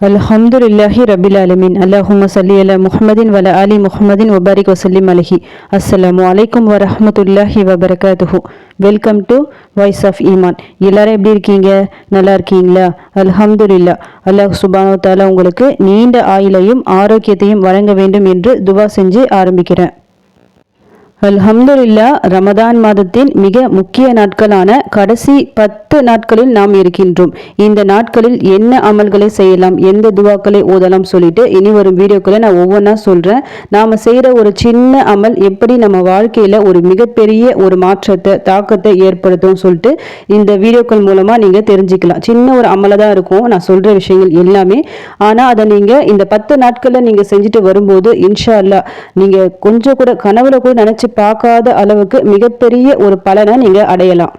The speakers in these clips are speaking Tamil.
அல்ஹம்துலில்லாஹி ரபில் அலமின் அல்லாஹும்ம சல்லி அலா முஹமதின் வல அலி முஹமதின் வபாரிக் வசல்லிம் அலஹி. அஸ்லாம் அலைக்கும் வரமத்துல்லாஹி வபரகாத்துஹு. வெல்கம் டு வாய்ஸ் ஆஃப் ஈமான் எல்லாரும் எப்படி இருக்கீங்க? நல்லா இருக்கீங்களா? அல்ஹம்துலில்லா அல்லாஹ் சுபானு தாலா உங்களுக்கு நீண்ட ஆயுளையும் ஆரோக்கியத்தையும் வழங்க வேண்டும் என்று துவா செஞ்சு ஆரம்பிக்கிறேன். அல்ஹம்துல்லா ரமதான் மாதத்தின் மிக முக்கிய நாட்களான கடைசி பத்து நாட்களில் நாம் இருக்கின்றோம். இந்த நாட்களில் என்ன அமல்களை செய்யலாம் எந்த துவாக்களை ஓதலாம் சொல்லிட்டு இனி வரும் வீடியோக்களை நான் ஒவ்வொன்றா சொல்றேன். நாம செய்யற ஒரு சின்ன அமல் எப்படி நம்ம வாழ்க்கையில ஒரு மிகப்பெரிய ஒரு மாற்றத்தை தாக்கத்தை ஏற்படுத்தும் சொல்லிட்டு இந்த வீடியோக்கள் மூலமாக நீங்க தெரிஞ்சுக்கலாம். சின்ன ஒரு அமலை தான் இருக்கும் நான் சொல்கிற விஷயங்கள் எல்லாமே. ஆனா அதை நீங்கள் இந்த பத்து நாட்களில் நீங்க செஞ்சுட்டு வரும்போது இன்ஷா அல்லா நீங்கள் கொஞ்சம் கூட கனவுல கூட நினச்சி பார்க்காத அளவுக்கு மிகப்பெரிய ஒரு பலனை நீங்க அடையலாம்.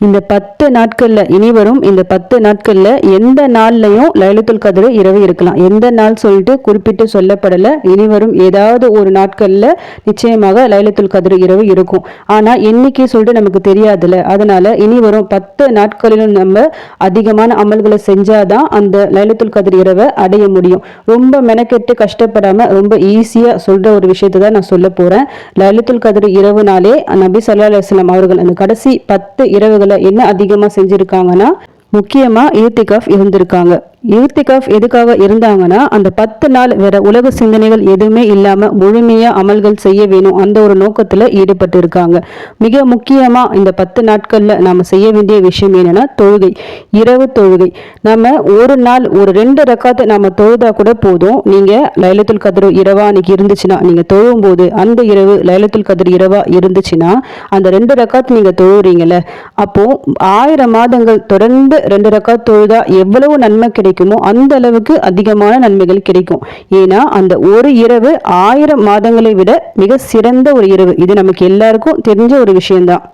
இந்த பத்து நாட்களில் இனி வரும் இந்த பத்து நாட்களில் எந்த நாள்லையும் லைலத்துல் கதிர் இரவு இருக்கலாம். எந்த நாள் சொல்லிட்டு குறிப்பிட்டு சொல்லப்படலை. இனி வரும் ஏதாவது ஒரு நாட்களில் நிச்சயமாக லைலத்துல் கதிர் இரவு இருக்கும். ஆனால் இன்னைக்கு சொல்லிட்டு நமக்கு தெரியாதுல்ல. அதனால இனி வரும் பத்து நாட்களிலும் நம்ம அதிகமான அமல்களை செஞ்சாதான் அந்த லைலத்துல் கதிர் இரவை அடைய முடியும். ரொம்ப மெனக்கெட்டு கஷ்டப்படாமல் ரொம்ப ஈஸியாக சொல்ற ஒரு விஷயத்தை தான் நான் சொல்ல போகிறேன் லைலத்துல் கதிர் இரவு நாளே நபி சல்லா அலுவலாம் அவர்கள் அந்த கடைசி பத்து இரவுகள் என்ன அதிகமா செஞ்சிருக்காங்கன்னா முக்கியமா ஏத்திகாஃப் இருந்திருக்காங்க ஈர்த்திகாஃப் எதுக்காக இருந்தாங்கன்னா அந்த பத்து நாள் வேற உலக சிந்தனைகள் எதுவுமே இல்லாம முழுமையா அமல்கள் செய்ய வேணும். அந்த ஒரு நோக்கத்துல ஈடுபட்டு இருக்காங்க மிக முக்கியமா இந்த பத்து நாட்கள்ல நாம செய்ய வேண்டிய விஷயம் என்னன்னா தொழுகை. இரவு தொழுகை. நம்ம ஒரு நாள் ஒரு ரெண்டு ரக்காத்து நாம தொழுதா கூட போதும். நீங்க லைலத்துல் கதிர் இரவா அன்னைக்கு இருந்துச்சுன்னா நீங்க தொழும் போது அந்த இரவு லைலத்துல் கதிர் இரவா இருந்துச்சுன்னா அந்த ரெண்டு ரக்காத்து நீங்க தொழுறீங்கல்ல. அப்போ ஆயிரம் மாதங்கள் தொடர்ந்து ரெண்டு ரக்காத் தொழுதா எவ்வளவு நன்மை கிடைக்கும் அந்த அளவுக்கு அதிகமான நன்மைகள் கிடைக்கும். ஏன்னா அந்த ஒரு இரவு ஆயிரம் மாதங்களை விட மிக சிறந்த ஒரு இரவு. இது நமக்கு எல்லாருக்கும் தெரிஞ்ச ஒரு விஷயம்தான்.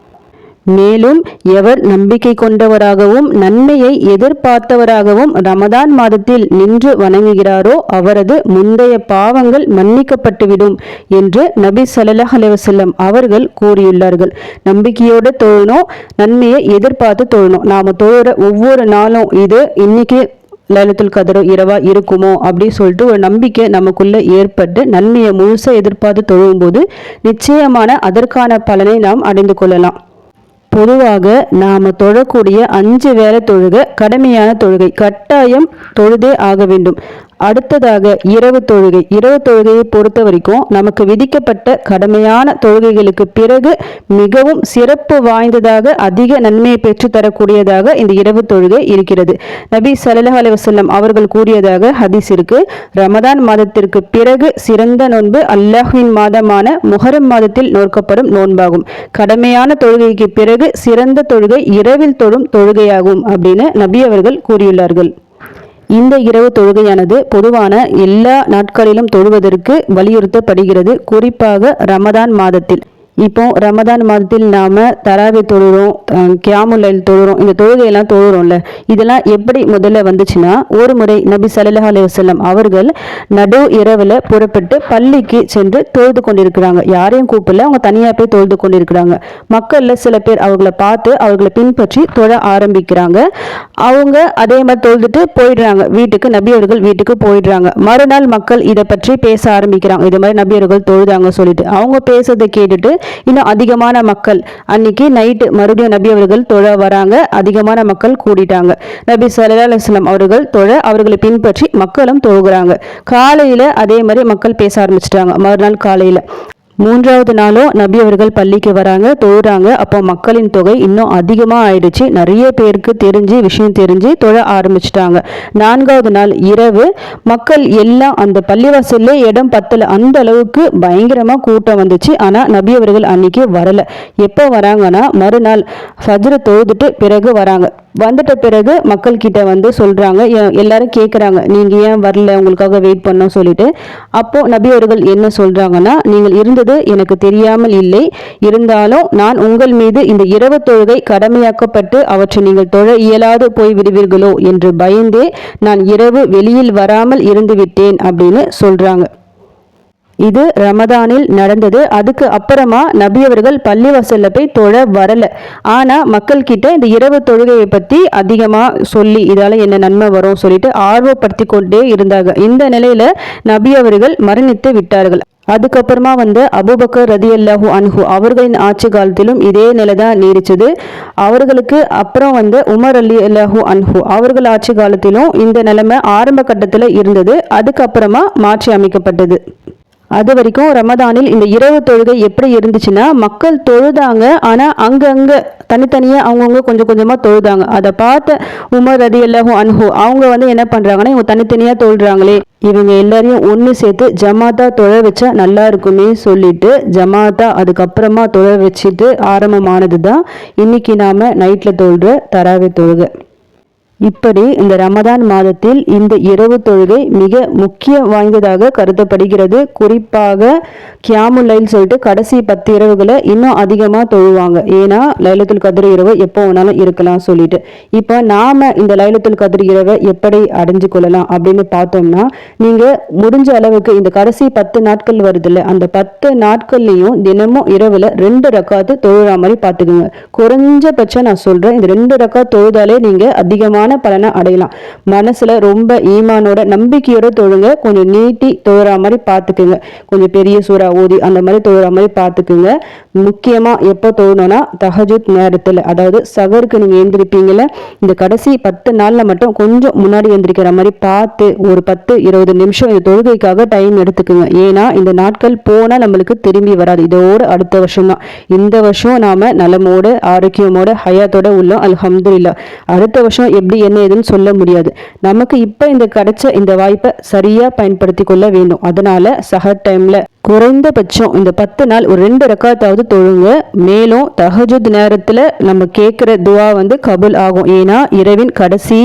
மேலும் எவர் நம்பிக்கை கொண்டவராகவும் நன்மையை எதிர்பார்த்தவராகவும் ரமதான் மாதத்தில் நின்று வணங்குகிறாரோ அவரது முந்தைய பாவங்கள் மன்னிக்கப்பட்டுவிடும் என்று நபி சல்லாஹ் அலைவசல்லம் அவர்கள் கூறியுள்ளார்கள். நம்பிக்கையோடு தொழணும் நன்மையை எதிர்பார்த்து தொழணும் நாம தொழுற ஒவ்வொரு நாளும் இது இன்னைக்கு லலித்துல் கதரோ இரவா இருக்குமோ அப்படின்னு சொல்லிட்டு ஒரு நம்பிக்கை நமக்குள்ள ஏற்பட்டு நன்மையை முழுசாக எதிர்பார்த்து தொழுவும் போது நிச்சயமான அதற்கான பலனை நாம் அடைந்து கொள்ளலாம். பொதுவாக நாம தொழக்கூடிய அஞ்சு வேலை தொழுக கடமையான தொழுகை கட்டாயம் தொழுதே ஆக வேண்டும். அடுத்ததாக இரவு தொழுகை. இரவு தொழுகையை பொறுத்த வரைக்கும் நமக்கு விதிக்கப்பட்ட கடமையான தொழுகைகளுக்கு பிறகு மிகவும் சிறப்பு வாய்ந்ததாக அதிக நன்மையை பெற்று தரக்கூடியதாக இந்த இரவு தொழுகை இருக்கிறது. நபி சல்லாஹ் அலுவலம் அவர்கள் கூறியதாக ஹதீஸ் இருக்கு. ரமதான் மாதத்திற்கு பிறகு சிறந்த நோன்பு அல்லாஹின் மாதமான முஹரம் மாதத்தில் நோக்கப்படும் நோன்பாகும். கடமையான தொழுகைக்கு பிறகு சிறந்த தொழுகை இரவில் தொழும் தொழுகையாகும் அப்படின்னு நபி அவர்கள் கூறியுள்ளார்கள். இந்த இரவு தொழுகையானது பொதுவான எல்லா நாட்களிலும் தொழுவதற்கு வலியுறுத்தப்படுகிறது. குறிப்பாக ரமதான் மாதத்தில். இப்போ ரமதான் மாதத்தில் நாம தராவி தொழுறோம் கியாமுல்லைல் தொழுறோம் இந்த தொழுகையெல்லாம் தொழுறோம்ல இதெல்லாம் எப்படி முதல்ல வந்துச்சுன்னா ஒரு முறை நபி சல்லா அலி வசல்லம் அவர்கள் நடு இரவுல புறப்பட்டு பள்ளிக்கு சென்று தொழுது கொண்டிருக்கிறாங்க. யாரையும் கூப்பிடல அவங்க தனியா போய் தொழுது கொண்டிருக்கிறாங்க. மக்கள்ல சில பேர் அவர்களை பார்த்து அவர்களை பின்பற்றி தொழ ஆரம்பிக்கிறாங்க. அவங்க அதே மாதிரி தொழுதுட்டு போயிடுறாங்க. வீட்டுக்கு நபி அவர்கள் வீட்டுக்கு போயிடுறாங்க. மறுநாள் மக்கள் இதை பற்றி பேச ஆரம்பிக்கிறாங்க. இது மாதிரி நபி அவர்கள் தொழுதாங்க சொல்லிட்டு. அவங்க பேசுறதை கேட்டுட்டு இன்னும் அதிகமான மக்கள். அன்னைக்கு நைட்டு மறுபடியும் நபி அவர்கள் தொழ வராங்க. அதிகமான மக்கள் கூடிட்டாங்க. நபி சல்லா அலுவலம் அவர்கள் தொழ அவர்களை பின்பற்றி மக்களும் தொழுகிறாங்க. காலையில அதே மாதிரி மக்கள் பேச ஆரம்பிச்சிட்டாங்க. மறுநாள் காலையில. மூன்றாவது நாளும் நபி அவர்கள் பள்ளிக்கு வராங்க தொழுறாங்க. அப்போ மக்களின் தொகை இன்னும் அதிகமாக ஆயிடுச்சு நிறைய பேருக்கு தெரிஞ்சு விஷயம் தெரிஞ்சு தொழ ஆரம்பிச்சிட்டாங்க. நான்காவது நாள் இரவு மக்கள் எல்லாம் அந்த பள்ளிவாசல்ல இடம் பத்தல. அந்த அளவுக்கு பயங்கரமா கூட்டம் வந்துச்சு. ஆனா நபி அவர்கள் அன்னைக்கு வரல. எப்போ வராங்கன்னா மறுநாள் ஃபஜ்ர தொழுதுட்டு பிறகு வராங்க. வந்துட்ட பிறகு மக்கள் கிட்ட வந்து சொல்றாங்க. எல்லாரும் கேட்குறாங்க நீங்க ஏன் வரல? உங்களுக்காக வெயிட் பண்ணோம் சொல்லிட்டு. அப்போ நபி அவர்கள் என்ன சொல்றாங்கன்னா நீங்கள் இருந்தது எனக்கு தெரியாமல் இல்லை. இருந்தாலும் நான் உங்கள் மீது இந்த இரவு தொழுகை கடமையாக்கப்பட்டு அவற்றை நீங்கள் தொழ இயலாது போய் விடுவீர்களோ? என்று பயந்தே நான் இரவு வெளியில் வராமல் இருந்து விட்டேன் அப்படின்னு சொல்றாங்க. இது ரமதானில் நடந்தது. அதுக்கு அப்புறமா நபி அவர்கள் பள்ளிவாசல்ல போய் தொழ வரல. ஆனா மக்கள் கிட்ட இந்த இரவு தொழுகையை பத்தி அதிகமா சொல்லி இதால என்ன நன்மை வரும் சொல்லிட்டு ஆர்வப்படுத்தி கொண்டே இருந்தாங்க. இந்த நிலையில நபி அவர்கள் மரணித்து விட்டார்கள். அதுக்கப்புறமா வந்து அபுபக்கர் ரதி அல்லாஹு அன்ஹு அவர்களின் ஆட்சி காலத்திலும் இதே நிலை தான் நீடிச்சது. அவர்களுக்கு அப்புறம் வந்து உமர் அலி அல்லாஹு அன்ஹு அவர்கள் ஆட்சி காலத்திலும் இந்த நிலைமை ஆரம்ப கட்டத்தில் இருந்தது. அதுக்கப்புறமா மாற்றி அமைக்கப்பட்டது. அது வரைக்கும் ரமதானில் இந்த இரவு தொழுகை எப்படி இருந்துச்சுன்னா மக்கள் தொழுதாங்க ஆனால் அங்கங்கே தனித்தனியாக அவங்கவுங்க கொஞ்சம் கொஞ்சமாக தொழுதாங்க. அதை பார்த்த உமர் ரதி அல்லாஹூ அன்ஹோ அவங்க வந்து என்ன பண்ணுறாங்கன்னா இவங்க தனித்தனியாக தொழுறாங்களே. இவங்க எல்லாரையும் ஒன்று சேர்த்து ஜமாத்தா தொழ வச்சா நல்லா இருக்குமே சொல்லிட்டு ஜமாத்தா அதுக்கப்புறமா தொழ வச்சுட்டு ஆரம்பமானது தான் இன்னைக்கு நாம நைட்டில் தொழுற தராவே தொழுகை. இப்படி இந்த ரமதான் மாதத்தில் இந்த இரவு தொழுகை மிக முக்கிய வாய்ந்ததாக கருதப்படுகிறது. குறிப்பாக கியாமுலைல் சொல்லிட்டு கடைசி பத்து இரவுகளை இன்னும் அதிகமாக தொழுவாங்க. ஏன்னா லைலத்துல் கதிர் இரவு எப்போ வேணாலும் இருக்கலாம் சொல்லிட்டு. இப்போ நாம இந்த லைலத்துல் கதிர் இரவை எப்படி அடைஞ்சு கொள்ளலாம் அப்படின்னு பார்த்தோம்னா நீங்க முடிஞ்ச அளவுக்கு இந்த கடைசி பத்து நாட்கள் வருதுல்ல அந்த பத்து நாட்கள்லையும் தினமும் இரவுல ரெண்டு ரக்காத்து தொழுற மாதிரி பார்த்துக்குங்க. குறைஞ்சபட்சம் நான் சொல்றேன் இந்த ரெண்டு ரக்கா தொழுதாலே நீங்க அதிகமான சிறப்பான பலனை அடையலாம். மனசுல ரொம்ப ஈமானோட நம்பிக்கையோட தொழுங்க. கொஞ்சம் நீட்டி தொழுற மாதிரி பார்த்துக்குங்க கொஞ்சம் பெரிய சூறா ஊதி அந்த மாதிரி தொழுற மாதிரி பார்த்துக்குங்க முக்கியமா எப்போ தொழணும்னா தஹஜுத் நேரத்தில். அதாவது சகருக்கு நீங்க எழுந்திருப்பீங்கல்ல இந்த கடைசி பத்து நாள்ல மட்டும் கொஞ்சம் முன்னாடி எழுந்திருக்கிற மாதிரி பார்த்து ஒரு பத்து இருபது நிமிஷம் இந்த தொழுகைக்காக டைம் எடுத்துக்குங்க. ஏன்னா இந்த நாட்கள் போனா நம்மளுக்கு திரும்பி வராது. இதோட அடுத்த வருஷம் தான் இந்த வருஷம் நாம நலமோட ஆரோக்கியமோட ஹயாத்தோட உள்ளோம். அல்ஹம்துலில்லா அடுத்த வருஷம் எப்படி என்ன ஏதுன்னு சொல்ல முடியாது. நமக்கு இப்போ இந்த கிடைச்ச இந்த வாய்ப்பை சரியாக பயன்படுத்தி கொள்ள வேண்டும். அதனால சஹர் டைமில் குறைந்தபட்சம் இந்த பத்து நாள் ஒரு ரெண்டு ரக்காத்தாவது தொழுங்க. மேலும் தஹஜுத் நேரத்தில் நம்ம கேட்குற துவா வந்து கபுல் ஆகும். ஏன்னா இரவின் கடைசி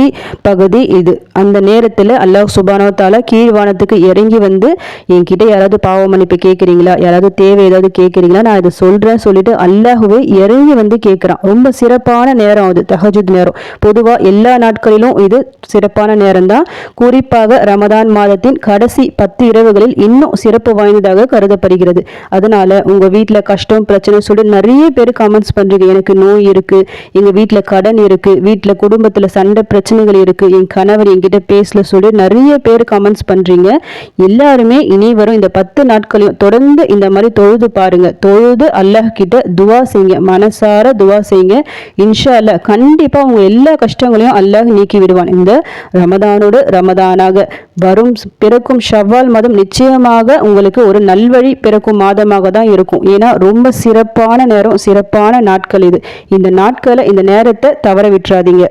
பகுதி இது. அந்த நேரத்தில் அல்லாஹ் சுபானவத்தால கீழ்வானத்துக்கு இறங்கி வந்து என்கிட்ட யாராவது பாவ மன்னிப்பு கேட்குறீங்களா யாராவது தேவை ஏதாவது கேட்குறீங்களா நான் இதை சொல்கிறேன் சொல்லிட்டு அல்லாஹுவே இறங்கி வந்து கேட்குறான் ரொம்ப சிறப்பான நேரம் அது தஹஜுத் நேரம். பொதுவாக எல்லா நாட்களிலும் இது சிறப்பான நேரம் தான் குறிப்பாக ரமதான் மாதத்தின் கடைசி பத்து இரவுகளில் இன்னும் சிறப்பு வாய்ந்ததாக கருதப்படுகிறது. அதனால உங்க வீட்டில் கஷ்டம் பிரச்சனை சொல்லி நிறைய பேர் கமெண்ட்ஸ் பண்றீங்க. எனக்கு நோய் இருக்கு எங்க வீட்டில் கடன் இருக்கு வீட்டில் குடும்பத்தில் சண்டை பிரச்சனைகள் இருக்கு என் கணவர் என்கிட்ட பேசல சொல்லி நிறைய பேர் கமெண்ட்ஸ் பண்றீங்க. எல்லாருமே இனி வரும் இந்த பத்து நாட்களையும் தொடர்ந்து இந்த மாதிரி தொழுது பாருங்க. தொழுது அல்லாஹ் கிட்ட துவா செய்யுங்க. மனசார துவா செய்யுங்க. இன்ஷா அல்ல கண்டிப்பா உங்க எல்லா கஷ்டங்களையும் அல்லாஹ் நீக்கி விடுவான். இந்த ரமதானோடு ரமதானாக வரும் பிறக்கும் ஷவ்வால் மதம் நிச்சயமாக உங்களுக்கு ஒரு நல்ல நல்வழி பிறக்கும் மாதமாக தான் இருக்கும். ஏன்னா ரொம்ப சிறப்பான நேரம் சிறப்பான நாட்கள் இது. இந்த நாட்களை இந்த நேரத்தை தவற விட்டுறாதீங்க.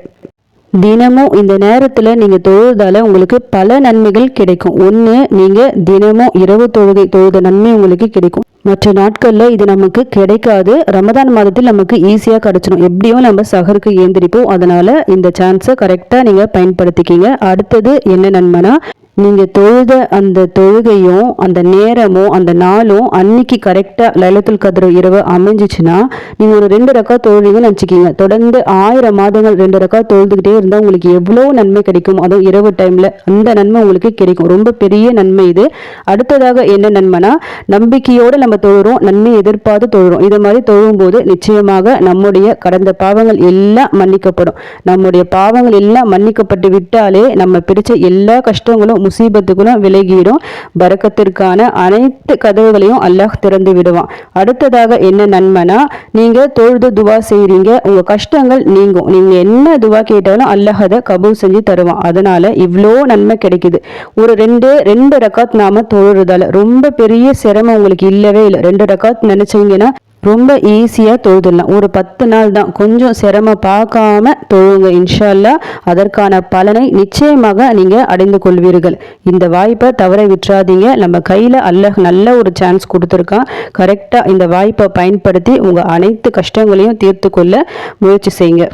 தினமும் இந்த நேரத்தில் நீங்கள் தொழுதால உங்களுக்கு பல நன்மைகள் கிடைக்கும். ஒன்று நீங்கள் தினமும் இரவு தொழுகை தொழுத நன்மை உங்களுக்கு கிடைக்கும். மற்ற நாட்களில் இது நமக்கு கிடைக்காது. ரமதான் மாதத்தில் நமக்கு ஈஸியாக கிடச்சிடும் எப்படியும் நம்ம சகருக்கு ஏந்திரிப்போம். அதனால் இந்த சான்ஸை கரெக்டாக நீங்கள் பயன்படுத்திக்கிங்க. அடுத்தது என்ன நன்மைனா நீங்கள் தொழுத அந்த தொழுகையும் அந்த நேரமும் அந்த நாளும் அன்னைக்கு கரெக்டாக லலித்துல் கதிர இரவு அமைஞ்சிச்சுன்னா நீங்கள் ஒரு ரெண்டு ரக்கா தொழுவீங்கன்னு நினச்சிக்கிங்க. தொடர்ந்து ஆயிரம் மாதங்கள் ரெண்டு ரக்கா தொழுதுகிட்டே இருந்தால் உங்களுக்கு எவ்வளோ நன்மை கிடைக்கும். அதுவும் இரவு டைமில் அந்த நன்மை உங்களுக்கு கிடைக்கும். ரொம்ப பெரிய நன்மை இது. அடுத்ததாக என்ன நன்மைனா நம்பிக்கையோடு நம்ம தொழுறோம் நன்மை எதிர்பார்த்து தொழுறோம். இது மாதிரி தொழும்போது நிச்சயமாக நம்முடைய கடந்த பாவங்கள் எல்லாம் மன்னிக்கப்படும். நம்முடைய பாவங்கள் எல்லாம் மன்னிக்கப்பட்டு விட்டாலே நம்ம பிடிச்ச எல்லா கஷ்டங்களும் முசீபத்துகளும் விலகிடும் பறக்கத்திற்கான அனைத்து கதவுகளையும் அல்லாஹ் திறந்து விடுவான். அடுத்ததாக என்ன நன்மைனா நீங்க தொழுது துவா செய்றீங்க உங்க கஷ்டங்கள் நீங்கும். நீங்க என்ன துவா கேட்டாலும் அல்லாஹ் அதை கபூல் செஞ்சு தருவான். அதனால இவ்வளோ நன்மை கிடைக்குது. ஒரு ரெண்டு ரெண்டு ரக்காத் நாம தொழுறதால ரொம்ப பெரிய சிரமம் உங்களுக்கு இல்லவே இல்லை ரெண்டு ரக்காத் நினைச்சீங்கன்னா ரொம்ப ஈஸியாக தொழுதுடலாம். ஒரு பத்து நாள் தான். கொஞ்சம் சிரமம் பார்க்காம தொழுங்க இன்ஷால்லா. அதற்கான பலனை நிச்சயமாக நீங்கள் அடைந்து கொள்வீர்கள். இந்த வாய்ப்பை தவற விட்டுறாதீங்க. நம்ம கையில் அல்ல நல்ல ஒரு சான்ஸ் கொடுத்துருக்கான். கரெக்டாக இந்த வாய்ப்பை பயன்படுத்தி உங்கள் அனைத்து கஷ்டங்களையும் தீர்த்து கொள்ள முயற்சி செய்யுங்க.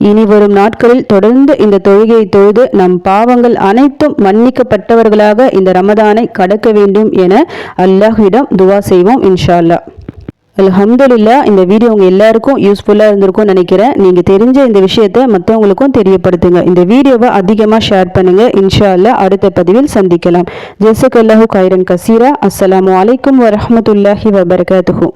இனி வரும் நாட்களில் தொடர்ந்து இந்த தொழுகையை தொழுது நம் பாவங்கள் அனைத்தும் மன்னிக்கப்பட்டவர்களாக இந்த ரமதானை கடக்க வேண்டும் என அல்லாஹிடம் துவா செய்வோம் இன்ஷா அல்லா அல்ஹம்துலில்லாஹ் இந்த வீடியோ உங்கள் எல்லாருக்கும் யூஸ்ஃபுல்லாக இருந்திருக்கும்னு நினைக்கிறேன். நீங்கள் தெரிஞ்ச இந்த விஷயத்தை மற்றவங்களுக்கும் தெரியப்படுத்துங்க. இந்த வீடியோவை அதிகமாக ஷேர் பண்ணுங்கள் இன்ஷா அல்லா அடுத்த பதிவில் சந்திக்கலாம். ஜெசக் அல்லாஹூ கைரன் கசீரா. அஸ்லாம் வலைக்கம் வரமத்துல்லாஹி வபர்காத்துஹூ.